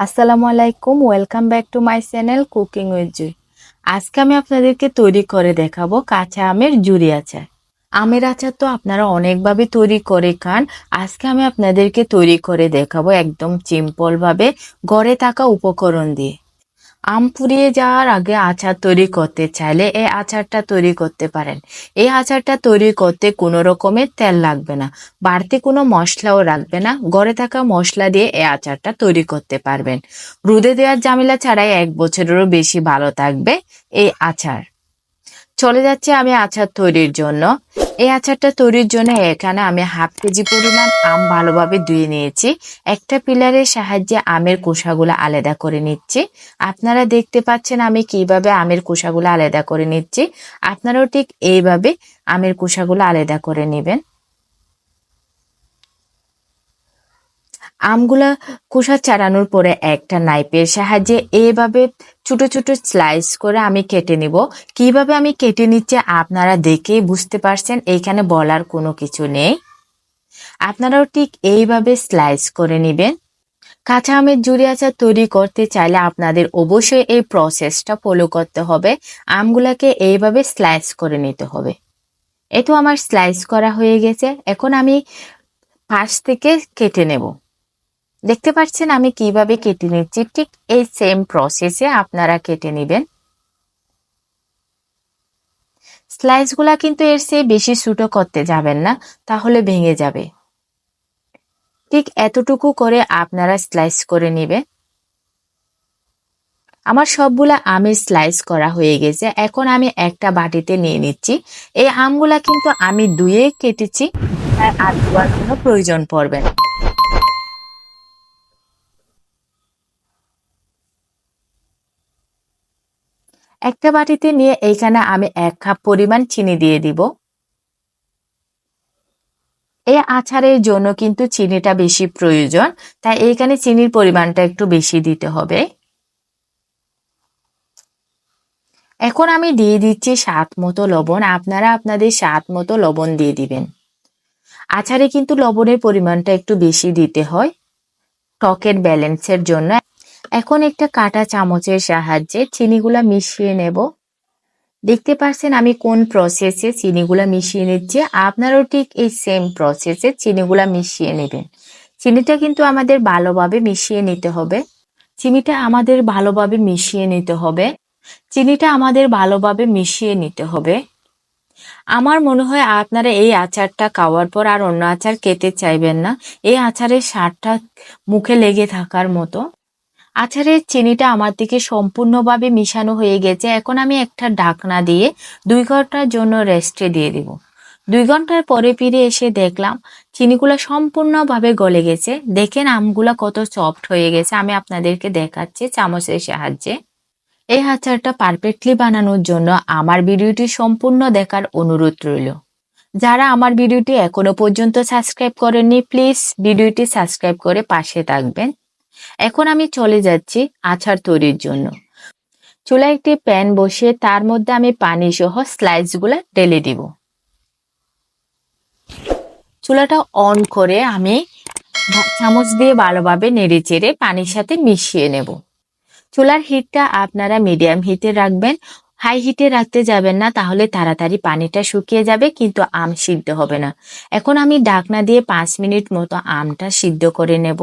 আসসালামু আলাইকুম welcome back to my channel cooking with Jui আজকে আমি আপনাদেরকে তৈরি করে দেখাবো কাঁচা আমের জুড়ি আচার। আমের আচার তো আপনারা অনেকভাবে তৈরি করে খান। আজকে আমি আপনাদেরকে তৈরি করে দেখাবো একদম সিম্পলভাবে ঘরে থাকা উপকরণ দিয়ে। আম পুড়িয়ে যাওয়ার আগে আচার তৈরি করতে চাইলে এই আচারটা তৈরি করতে পারেন। এই আচারটা তৈরি করতে কোনো রকমের তেল লাগবে না। বাড়তি কোনো মশলাও রাখবে না। ঘরে থাকা মশলা দিয়ে এই আচারটা তৈরি করতে পারবেন। রুদে দেওয়ার জামিলা ছাড়াই এক বছরেরও বেশি ভালো থাকবে এই আচার। চলে যাচ্ছে আমি আচার তৈরির জন্য। এই আচারটা তৈরির জন্য এখানে আমি হাফ কেজি পরিমাণ আম ভালোভাবে ধুয়ে নিয়েছি। একটা পিলারের সাহায্যে আমের কোষাগুলো আলাদা করে নিচ্ছি। আপনারা দেখতে পাচ্ছেন আমি কীভাবে আমের কোষাগুলো আলাদা করে নিচ্ছি। আপনারাও ঠিক এইভাবে আমের কোষাগুলো আলাদা করে নেবেন। আমগুলা খোসা ছাড়ানোর পরে একটা নাইপের সাহায্যে এভাবে ছোট ছোট স্লাইস করে আমি কেটে নিব। কীভাবে আমি কেটে নিচ্ছি আপনারা দেখেই বুঝতে পারছেন এইখানে বলার কোনো কিছু নেই। আপনারাও ঠিক এইভাবে স্লাইস করে নেবেন। কাঁচা আমের জুড়ি আচার তৈরি করতে চাইলে আপনাদের অবশ্যই এই প্রসেসটা ফলো করতে হবে। আমগুলাকে এইভাবে স্লাইস করে নিতে হবে। এ তো আমার স্লাইস করা হয়ে গেছে। এখন আমি পাশ থেকে কেটে নেব। দেখতে পাচ্ছেন আমি কীভাবে কেটে নিচ্ছি? ঠিক এই সেম প্রসেসে আপনারা কেটে নেবেন। স্লাইসগুলা কিন্তু এর চেয়ে বেশি ছোটো করতে যাবেন না, তাহলে ভেঙে যাবে। ঠিক এতটুকু করে আপনারা স্লাইস করে নেবেন। আমার সবগুলা আমের স্লাইস করা হয়ে গেছে। এখন আমি একটা বাটিতে নিয়ে নিচ্ছি। এই আমগুলা কিন্তু আমি ধুয়ে কেটেছি। আর ধোয়ার কোনো প্রয়োজন পড়বে না। একটা বাটিতে নিয়ে এইখানে আমি এক কাপ পরিমাণ চিনি দিয়ে দিব। এই আচারের জন্য কিন্তু চিনিটা বেশি প্রয়োজন, তাই এইখানে চিনির পরিমাণটা একটু বেশি দিতে হবে। এখন আমি দিয়ে দিচ্ছি স্বাদ মতো লবণ, আপনারা আপনাদের স্বাদ মতো লবণ দিয়ে দিবেন। আচারে কিন্তু লবণের পরিমাণটা একটু বেশি দিতে হয় টকের ব্যালেন্সের জন্য। এখন একটা কাটা চামচের সাহায্যে চিনিগুলা মিশিয়ে নেব। দেখতে পাচ্ছেন আমি কোন প্রসেসে চিনিগুলা মিশিয়ে নিচ্ছি? আপনারাও ঠিক এই সেম প্রসেসে চিনিগুলা মিশিয়ে নেবেন। চিনিটা কিন্তু আমাদের ভালোভাবে মিশিয়ে নিতে হবে। চিনিটা আমাদের ভালোভাবে মিশিয়ে নিতে হবে। চিনিটা আমাদের ভালোভাবে মিশিয়ে নিতে হবে। আমার মনে হয় আপনারা এই আচারটা খাওয়ার পর আর অন্য আচার খেতে চাইবেন না। এই আচারের স্বাদটা মুখে লেগে থাকার মতো। আচারের চিনিটা আমার দিকে সম্পূর্ণভাবে মিশানো হয়ে গেছে। এখন আমি একটা ঢাকনা দিয়ে দুই ঘণ্টার জন্য রেস্টে দিয়ে দিব। দুই ঘণ্টার পরে ফিরে এসে দেখলাম চিনিগুলো সম্পূর্ণভাবে গলে গেছে। দেখেন আমগুলো কত সফট হয়ে গেছে। আমি আপনাদেরকে দেখাচ্ছি চামচের সাহায্যে। এই আচারটা পারফেক্টলি বানানোর জন্য আমার ভিডিওটি সম্পূর্ণ দেখার অনুরোধ রইল। যারা আমার ভিডিওটি এখনও পর্যন্ত সাবস্ক্রাইব করেননি প্লিজ ভিডিওটি সাবস্ক্রাইব করে পাশে থাকবেন। এখন আমি চলে যাচ্ছি আচার তৈরির জন্য। চুলায় একটি প্যান বসিয়ে তার মধ্যে আমি পানি সহ স্লাইসগুলো ঢেলে দিব। চুলাটা অন করে আমি চামচ দিয়ে ভালোভাবে নেড়ে চেড়ে পানির সাথে মিশিয়ে নেব। চুলার হিটটা আপনারা মিডিয়াম হিটে রাখবেন। হাই হিটে রাখতে যাবেন না, তাহলে তাড়াতাড়ি পানিটা শুকিয়ে যাবে, কিন্তু আম সিদ্ধ হবে না। এখন আমি ডাকনা দিয়ে পাঁচ মিনিট মতো আমটা সিদ্ধ করে নেব।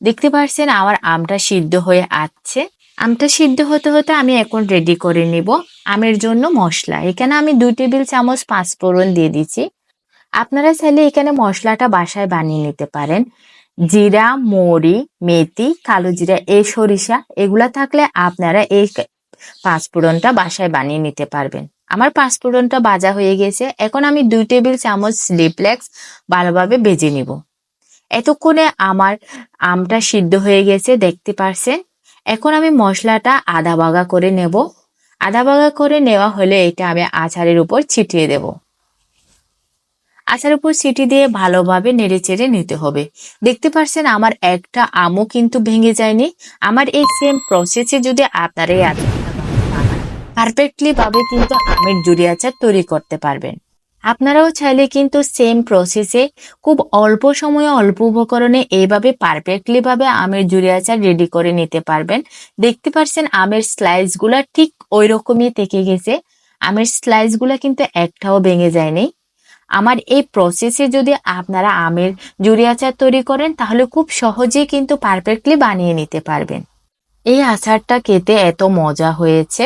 দেখতে পাচ্ছেন আমার আমটা সিদ্ধ হয়ে আসছে আমটা সিদ্ধ হতে হতে আমি এখন রেডি করে নিব আমের জন্য মশলা। এখানে আমি দুই টেবিল চামচ পাঁচ ফোড়ন দিয়ে দিচ্ছি। আপনারা চাইলে এখানে মশলাটা বাসায় বানিয়ে নিতে পারেন। জিরা, মরি, মেথি, কালো জিরা এই সরিষা এগুলা থাকলে আপনারা এই পাঁচফোড়নটা বাসায় বানিয়ে নিতে পারবেন। আমার পাঁচফোড়নটা ভাজা হয়ে গেছে। এখন আমি দুই টেবিল চামচ স্লিপলেক্স ভালোভাবে ভেজে নিব। এতক্ষণে আমার আমটা সিদ্ধ হয়ে গেছে, দেখতে পারছেন? এখন আমি মশলাটা আদা বাগা করে নেব। আদা বাগা করে নেওয়া হলে এটা আমি আচারের উপর ছিটিয়ে দেব। আচার উপর সিটি দিয়ে ভালোভাবে নেড়ে চেড়ে নিতে হবে। দেখতে পারছেন, আমার একটা আমও কিন্তু ভেঙে যায়নি। আমার এই সেম প্রসেসে যদি আপনারা পারফেক্টলি ভাবে কিন্তু আমের জুড়ি আচার তৈরি করতে পারবেন। আপনারাও চাইলে কিন্তু সেম প্রসেসে খুব অল্প সময়ে অল্প উপকরণে এইভাবে পারফেক্টলি ভাবে আমের জুড়ি আচার রেডি করে নিতে পারবেন। দেখতে পাচ্ছেন আমের স্লাইসগুলা ঠিক ওই রকমই থেকে গেছে। আমের স্লাইসগুলা কিন্তু একটাও ভেঙে যায়নি। আমার এই প্রসেসে যদি আপনারা আমের জুড়ি আচার তৈরি করেন, তাহলে খুব সহজেই কিন্তু পারফেক্টলি বানিয়ে নিতে পারবেন। এই আচারটা খেতে এত মজা হয়েছে।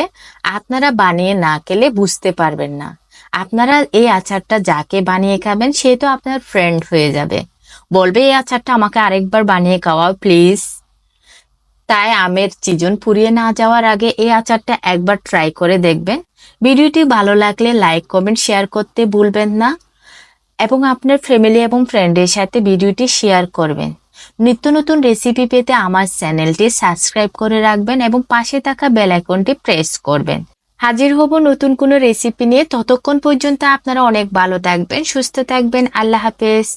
আপনারা বানিয়ে না খেলে বুঝতে পারবেন না। আপনারা এই আচারটা যাকে বানিয়ে খাবেন, সে তো আপনার ফ্রেন্ড হয়ে যাবে। বলবে, এই আচারটা আমাকে আরেকবার বানিয়ে খাওয়াও প্লিজ তাই আমের চিজন পুড়িয়ে না যাওয়ার আগে এই আচারটা একবার ট্রাই করে দেখবেন। ভিডিওটি ভালো লাগলে লাইক কমেন্ট শেয়ার করতে ভুলবেন না। এবং আপনার ফ্যামিলি এবং ফ্রেন্ডের সাথে ভিডিওটি শেয়ার করবেন। নিত্য নতুন রেসিপি পেতে আমার চ্যানেলটি সাবস্ক্রাইব করে রাখবেন এবং পাশে থাকা বেল আইকনটি প্রেস করবেন। হাজির হব নতুন কোনো রেসিপি নিয়ে। ততক্ষণ পর্যন্ত আপনারা অনেক ভালো থাকবেন, সুস্থ থাকবেন। আল্লাহ হাফেজ।